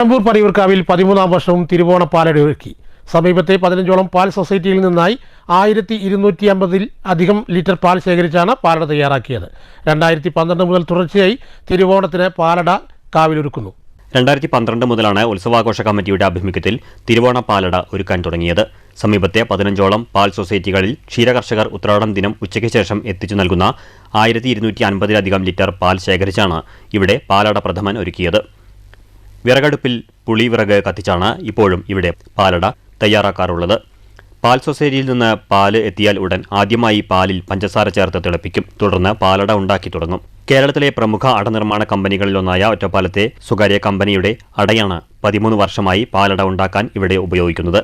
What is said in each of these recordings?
നിലമ്പൂർ പടിയൂർക്കാവിൽ പതിമൂന്നാം വർഷവും തിരുവോണ പാലടി ഒരുക്കി. സമീപത്തെ പതിനഞ്ചോളം പാൽ സൊസൈറ്റിയിൽ നിന്നായി ആയിരത്തി ഇരുന്നൂറ്റി അമ്പതിൽ അധികം ലിറ്റർ പാൽ ശേഖരിച്ചാണ് പാലട തയ്യാറാക്കിയത്. രണ്ടായിരത്തി പന്ത്രണ്ട് മുതൽ തുടർച്ചയായി തിരുവോണത്തിന് പാലട കാവിലൊരുക്കുന്നു രണ്ടായിരത്തി പന്ത്രണ്ട് മുതലാണ് ഉത്സവാഘോഷ കമ്മിറ്റിയുടെ ആഭിമുഖ്യത്തിൽ തിരുവോണ പാലട ഒരുക്കാൻ തുടങ്ങിയത്. സമീപത്തെ പതിനഞ്ചോളം പാൽ സൊസൈറ്റികളിൽ ക്ഷീരകർഷകർ ഉത്രാടം ദിനം ഉച്ചയ്ക്ക് ശേഷം എത്തിച്ചു നൽകുന്ന ആയിരത്തി ഇരുന്നൂറ്റി അൻപതിലധികം ലിറ്റർ പാൽ ശേഖരിച്ചാണ് ഇവിടെ പാലട പ്രഥമൻ ഒരുക്കിയത്. വിറകടുപ്പിൽ പുളിവിറക് കത്തിച്ചാണ് ഇപ്പോഴും ഇവിടെ പാലട തയ്യാറാക്കാറുള്ളത്. പാൽ സൊസൈറ്റിയിൽ നിന്ന് പാൽ എത്തിയാൽ ഉടൻ ആദ്യമായി പാലിൽ പഞ്ചസാര ചേർത്ത് തിളപ്പിക്കും. തുടർന്ന് പാലട ഉണ്ടാക്കി തുടങ്ങും. കേരളത്തിലെ പ്രമുഖ അടനിർമ്മാണ കമ്പനികളിലൊന്നായ ഒറ്റപ്പാലത്തെ സ്വകാര്യ കമ്പനിയുടെ അടയാണ് പതിമൂന്ന് വർഷമായി പാലട ഉണ്ടാക്കാൻ ഇവിടെ ഉപയോഗിക്കുന്നത്.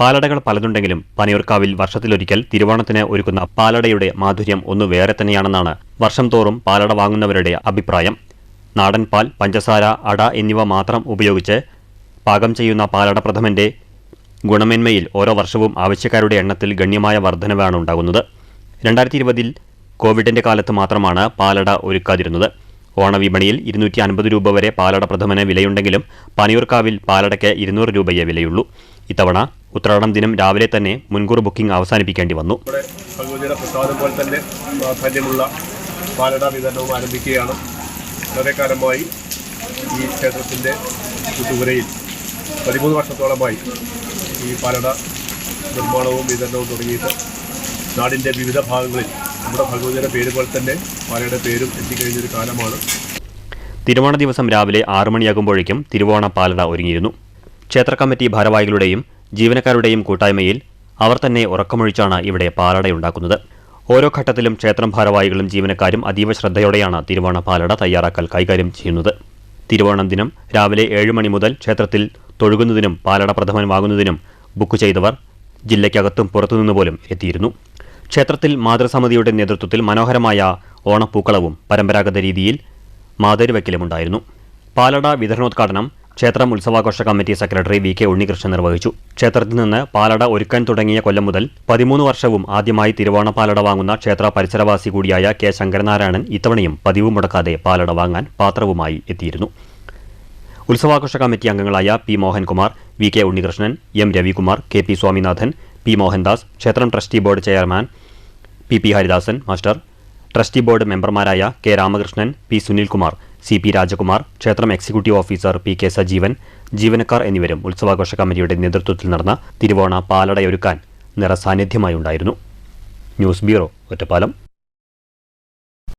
പാലടകൾ പലതുണ്ടെങ്കിലും പനിയൂർക്കാവിൽ വർഷത്തിലൊരിക്കൽ തിരുവോണത്തിന് ഒരുക്കുന്ന പാലടയുടെ മാധുര്യം ഒന്ന് വേറെ തന്നെയാണെന്നാണ് വർഷം തോറും പാലട വാങ്ങുന്നവരുടെ അഭിപ്രായം. നാടൻ പാൽ പഞ്ചസാര അട എന്നിവ മാത്രം ഉപയോഗിച്ച് പാകം ചെയ്യുന്ന പാലട പ്രഥമന്റെ ഗുണമേന്മയിൽ ഓരോ വർഷവും ആവശ്യക്കാരുടെ എണ്ണത്തിൽ ഗണ്യമായ വർധനവാണ് ഉണ്ടാകുന്നത്. രണ്ടായിരത്തി ഇരുപതിൽ കോവിഡിന്റെ കാലത്ത് മാത്രമാണ് പാലട ഒരുക്കാതിരുന്നത്. ഓണവിപണിയിൽ ഇരുന്നൂറ്റി അൻപത് രൂപ വരെ പാലട പ്രഥമന് വിലയുണ്ടെങ്കിലും പനിയൂർക്കാവിൽ പാലടയ്ക്ക് ഇരുന്നൂറ് രൂപയേ വിലയുള്ളൂ. ഇത്തവണ ഉത്രാടം ദിനം രാവിലെ തന്നെ മുൻകൂർ ബുക്കിംഗ് അവസാനിപ്പിക്കേണ്ടി വന്നു. പ്രസാദം പോലെ തന്നെ പാലട വിതരണവും ആരംഭിക്കുകയാണ്. വളരെ കാലമായി ഈ ക്ഷേത്രത്തിന്റെ കുട്ടുപുരയിൽ പതിമൂന്ന് വർഷത്തോളമായി ഈ പാലട നിർമ്മാണവും വിതരണവും തുടങ്ങിയിട്ട് നാടിന്റെ വിവിധ ഭാഗങ്ങളിൽ നമ്മുടെ ഭഗവതിയുടെ പേര് പോലെ തന്നെ പാലയുടെ പേരും എത്തിക്കഴിഞ്ഞൊരു കാലമാണ്. തിരുവോണ ദിവസം രാവിലെ ആറു മണിയാകുമ്പോഴേക്കും തിരുവോണ പാലട ഒരുങ്ങിയിരുന്നു. ക്ഷേത്ര കമ്മിറ്റി ഭാരവാഹികളുടെയും ജീവനക്കാരുടെയും കൂട്ടായ്മയിൽ അവർ തന്നെ ഉറക്കമൊഴിച്ചാണ് ഇവിടെ പാലടയുണ്ടാക്കുന്നത്. ഓരോ ഘട്ടത്തിലും ക്ഷേത്രം ഭാരവാഹികളും ജീവനക്കാരും അതീവ ശ്രദ്ധയോടെയാണ് തിരുവോണ പാലട തയ്യാറാക്കൽ കൈകാര്യം ചെയ്യുന്നത്. തിരുവോണം ദിനം രാവിലെ ഏഴ് മണി മുതൽ ക്ഷേത്രത്തിൽ തൊഴുകുന്നതിനും പാലട പ്രഥമൻ വാങ്ങുന്നതിനും ബുക്ക് ചെയ്തവർ ജില്ലയ്ക്കകത്തും പുറത്തുനിന്ന് പോലും എത്തിയിരുന്നു. ക്ഷേത്രത്തിൽ മാതൃസമിതിയുടെ നേതൃത്വത്തിൽ മനോഹരമായ ഓണപ്പൂക്കളവും പരമ്പരാഗത രീതിയിൽ മാതരുവയ്ക്കലുമുണ്ടായിരുന്നു പാലട വിതരണോദ്ഘാടനം ക്ഷേത്രം ഉത്സവാഘോഷ committee secretary V K Unnikrishnan നിർവഹിച്ചു. ക്ഷേത്രത്തിൽ നിന്ന് പാലട ഒരുക്കാൻ തുടങ്ങിയ കൊല്ലം മുതൽ പതിമൂന്ന് വർഷവും ആദ്യമായി തിരുവോണ പാലട വാങ്ങുന്ന ക്ഷേത്ര പരിസരവാസി കൂടിയായ കെ ശങ്കരനാരായണൻ ഇത്തവണയും പതിവ് മുടക്കാതെ പാലട വാങ്ങാൻ പാത്രവുമായി എത്തിയിരുന്നു. ഉത്സവാഘോഷ കമ്മിറ്റി അംഗങ്ങളായ P Mohankumar V K Unnikrishnan M Ravikumar K P Swaminathan P Mohandas ക്ഷേത്രം trustee board chairman P P Haridasan master trustee board മെമ്പർമാരായ K Ramakrishnan P Sunilkumar C P Rajakumar ക്ഷേത്രം executive officer P K Sajeevan ജീവനക്കാർ എന്നിവരും ഉത്സവാഘോഷ കമ്മിറ്റിയുടെ നേതൃത്വത്തിൽ നടന്ന തിരുവോണ പാലടയൊരുക്കാൻ നിറസാന്നിധ്യമായുണ്ടായിരുന്നു. News bureau Ottapalam.